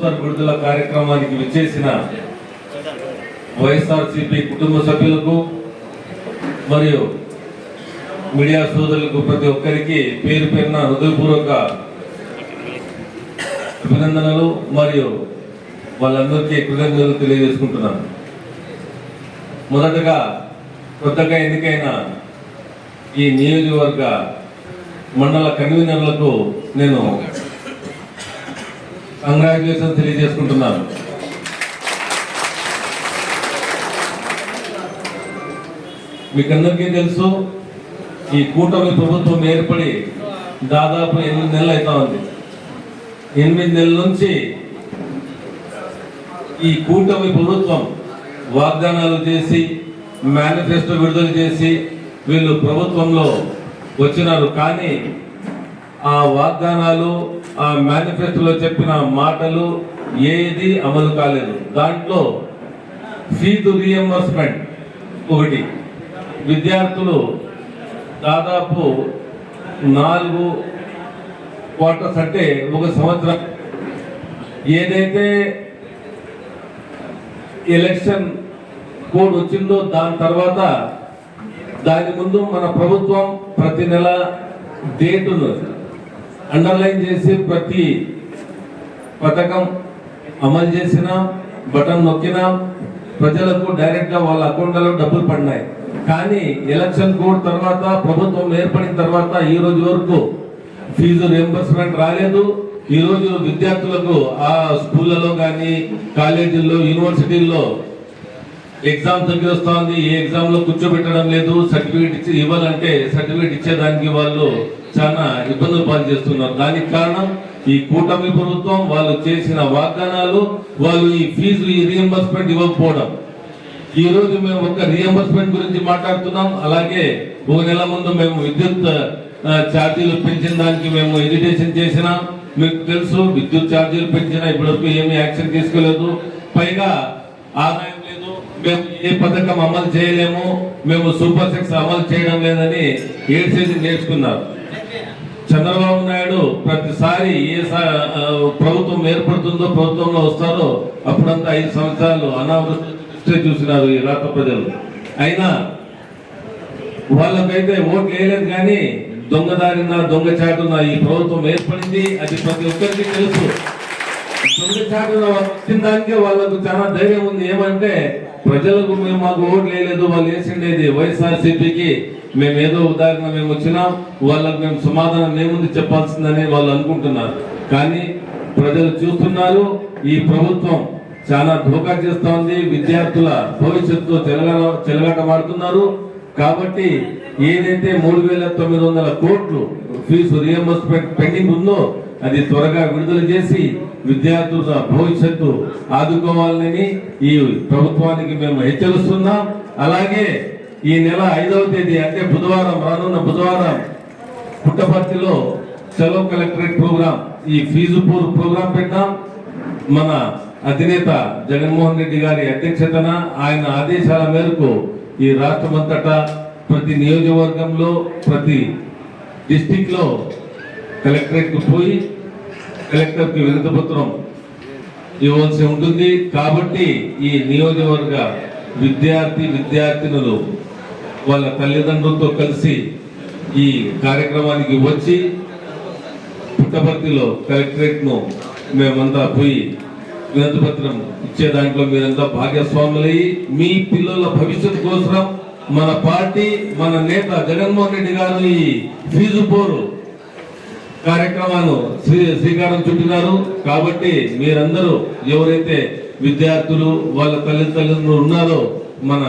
ప్రభుత్వ విడుదల కార్యక్రమానికి విచ్చేసిన వైఎస్ఆర్సీపీ కుటుంబ సభ్యులకు మరియు మీడియా సోదరులకు ప్రతి ఒక్కరికి పేరు పేరున హృదయపూర్వక అభినందనలు మరియు వాళ్ళందరికీ కృతజ్ఞతలు తెలియజేసుకుంటున్నాను. మొదటగా కొత్తగా ఎన్నికైన ఈ నియోజకవర్గ మండల కన్వీనర్లకు నేను కంగ్రాచులేషన్ తెలియజేసుకుంటున్నాను. మీకందరికీ తెలుసు ఈ కూటమి ప్రభుత్వం ఏర్పడి దాదాపు ఎనిమిది నెలలు అవుతా ఉంది. ఎనిమిది నెలల నుంచి ఈ కూటమి ప్రభుత్వం వాగ్దానాలు చేసి మేనిఫెస్టో విడుదల చేసి వీళ్ళు ప్రభుత్వంలో వచ్చినారు. కానీ ఆ వాగ్దానాలు ఆ మేనిఫెస్టోలో చెప్పిన మాటలు ఏది అమలు కాలేదు. దాంట్లో ఫీజు రియంబర్స్మెంట్ ఒకటి. విద్యార్థులు దాదాపు నాలుగు క్వార్టర్స్ అంటే ఒక సంవత్సరం. ఏదైతే ఎలక్షన్ కోడ్ వచ్చిందో దాని తర్వాత దాని ముందు మన ప్రభుత్వం ప్రతి నెల డేటును అండర్లైన్ చేసి ప్రతి పథకం అమలు చేసిన బటన్ నొక్కినా ప్రజలకు డైరెక్ట్గా వాళ్ళ అకౌంట్లలో డబ్బులు పడినాయి. కానీ ఎలక్షన్ కోడ్ తర్వాత ప్రభుత్వం ఏర్పడిన తర్వాత ఈ రోజు వరకు ఫీజు రియంబర్స్మెంట్ రాలేదు. ఈ రోజు విద్యార్థులకు ఆ స్కూళ్ళలో కానీ కాలేజీల్లో యూనివర్సిటీల్లో ఎగ్జామ్ దగ్గర వస్తుంది ఏ ఎగ్జామ్లో కూర్చోబెట్టడం లేదు సర్టిఫికేట్ ఇచ్చి ఇవ్వాలంటే సర్టిఫికేట్ ఇచ్చేదానికి వాళ్ళు చాలా ఇబ్బందులు పాలు చేస్తున్నారు దానికి కారణం ఈ కూటమి ప్రభుత్వం వాళ్ళు చేసిన వాగ్దానాలు వాళ్ళు ఈ ఫీజు ఈ రియంబర్స్మెంట్ ఇవ్వకపోవడం. ఈ రోజు మేము ఒక రియంబర్స్మెంట్ గురించి మాట్లాడుతున్నాం. అలాగే ఒక నెల ముందు మేము విద్యుత్ ఛార్జీలు పెంచిన దానికి మేము ఎడ్యుటేషన్ చేసినాం మీకు తెలుసు విద్యుత్ ఛార్జీలు పెంచినా ఇప్పటివరకు ఏమి యాక్షన్ తీసుకోలేదు. పైగా ఆదాయం మేము ఏ పథకం అమలు చేయలేము మేము సూపర్ సిక్స్ అమలు చేయడం లేదని ఏడ్చేది నేర్చుకున్నారు. చంద్రబాబు నాయుడు ప్రతిసారి ఏ సా- ప్రభుత్వం ఏర్పడుతుందో ప్రభుత్వంలో వస్తారో అప్పుడంతా ఐదు సంవత్సరాలు అనావృష్టి చూసినారు ఈ రాష్ట్ర ప్రజలు. అయినా వాళ్ళకైతే ఓట్లు వేయలేదు కానీ దొంగదారిన దొంగచాటున ఈ ప్రభుత్వం ఏర్పడింది. అది ప్రతి ఒక్కరికి తెలుసు. దొంగచాటున వచ్చిన దానికే వాళ్ళకు చాలా ధైర్యం ఉంది. ఏమంటే ప్రజలకు మేము మాకు ఓట్లు వేయలేదు వాళ్ళు వేసిండేది వైఎస్ఆర్సీపీకి. మేము ఏదో ఉదాహరణ మేము వచ్చినాం వాళ్ళకు మేము సమాధానం ఏముంది చెప్పాల్సిందని వాళ్ళు అనుకుంటున్నారు. కానీ ప్రజలు చూస్తున్నారు ఈ ప్రభుత్వం చాలా ధోకా చేస్తా ఉంది విద్యార్థుల భవిష్యత్తు చెలగ చెలగాటమాడుతున్నారు. కాబట్టి ఏదైతే మూడు వేల తొమ్మిది వందల కోట్లు ఫీజు రియంబర్స్మెంట్ పెండింగ్ ఉందో అది త్వరగా విడుదల చేసి విద్యార్థుల భవిష్యత్తు ఆదుకోవాలని ఈ ప్రభుత్వానికి మేము హెచ్చరిస్తున్నాం. అలాగే ఈ నెల ఐదవ తేదీ అంటే బుధవారం రానున్న బుధవారం పుట్టపర్తిలో సెలవు కలెక్టరేట్ ప్రోగ్రాం ఈ ఫీజు పూర్ ప్రోగ్రాం పెట్టాం. మన అధినేత జగన్మోహన్ రెడ్డి గారి అధ్యక్షతన ఆయన ఆదేశాల మేరకు ఈ రాష్ట్రమంతటా ప్రతి నియోజకవర్గంలో ప్రతి డిస్టిక్ కలెక్టరేట్కు కలెక్టరేట్ పోయి కలెక్టర్కి ఇవ్వాల్సి ఉంటుంది. కాబట్టి ఈ నియోజకవర్గ విద్యార్థి విద్యార్థినులు వాళ్ళ తల్లిదండ్రులతో కలిసి ఈ కార్యక్రమానికి వచ్చి పుట్టపర్తిలో కలెక్టరేట్ను మేమంతా పోయి వినతిపత్రం ఇచ్చే దాంట్లో మీరంతా భాగస్వాములయ్యి మీ పిల్లల భవిష్యత్తు కోసం మన పార్టీ మన నేత జగన్మోహన్ రెడ్డి గారు ఈ ఫీజు పోరు కార్యక్రమాలు శ్రీ శ్రీకారం చుట్టినారు. కాబట్టి మీరందరూ ఎవరైతే విద్యార్థులు వాళ్ళ తల్లిదండ్రులు ఉన్నారో మన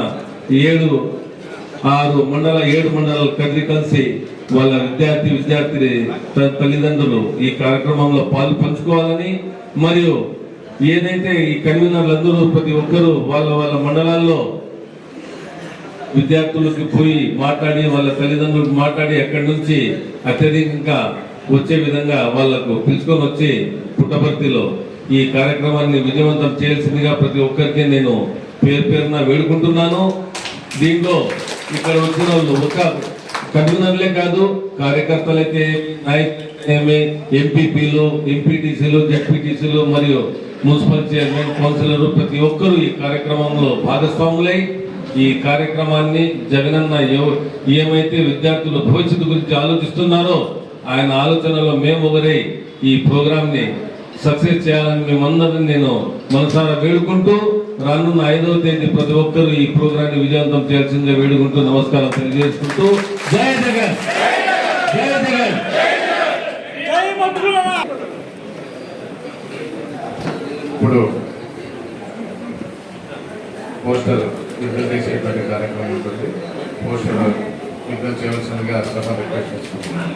ఏడు ఆరు మండల ఏడు మండలాలు కలిసి కలిసి వాళ్ళ విద్యార్థి విద్యార్థి తల్లిదండ్రులు ఈ కార్యక్రమంలో పాలు పంచుకోవాలని మరియు ఏదైతే ఈ కన్వీనర్లందరూ ప్రతి ఒక్కరూ వాళ్ళ వాళ్ళ మండలాల్లో విద్యార్థులకి పోయి మాట్లాడి వాళ్ళ తల్లిదండ్రులకు మాట్లాడి అక్కడి నుంచి అత్యధికంగా వచ్చే విధంగా వాళ్ళకు పిలుచుకొని వచ్చి పుట్టపర్తిలో ఈ కార్యక్రమాన్ని విజయవంతం చేయాల్సిందిగా ప్రతి ఒక్కరికి నేను పేరు పేరున వేడుకుంటున్నాను. దీంట్లో ఇక్కడ వచ్చిన వాళ్ళు ఒక కన్వీనర్లే కాదు కార్యకర్తలైతే నాయకులైతే ఎంపీపీలు ఎంపీటీసీలు జెడ్పీటీసీలు మరియు మున్సిపల్ చైర్మన్ కౌన్సిలర్ ప్రతి ఒక్కరూ ఈ కార్యక్రమంలో భాగస్వాములై ఈ కార్యక్రమాన్ని జగనన్న ఏమైతే విద్యార్థుల భవిష్యత్తు గురించి ఆలోచిస్తున్నారో ఆయన ఆలోచనలో మేము ఒకరై ఈ ప్రోగ్రామ్ని సక్సెస్ చేయాలని మేమందరం నేను మనసారా వేడుకుంటూ రానున్న ఐదవ తేదీ ప్రతి ఒక్కరూ ఈ ప్రోగ్రామ్ని విజయవంతం చేయాల్సిందిగా వేడుకుంటూ నమస్కారం తెలియజేసుకుంటూ జై జగన్! జై జగన్! ఇప్పుడు పోస్టర్ విడుదల చేసేటువంటి కార్యక్రమం ఉంటుంది. పోస్టర్ విజ్ఞప్తి చేయవలసిందిగా సభ రిక్వెస్ట్ చేస్తున్నాను.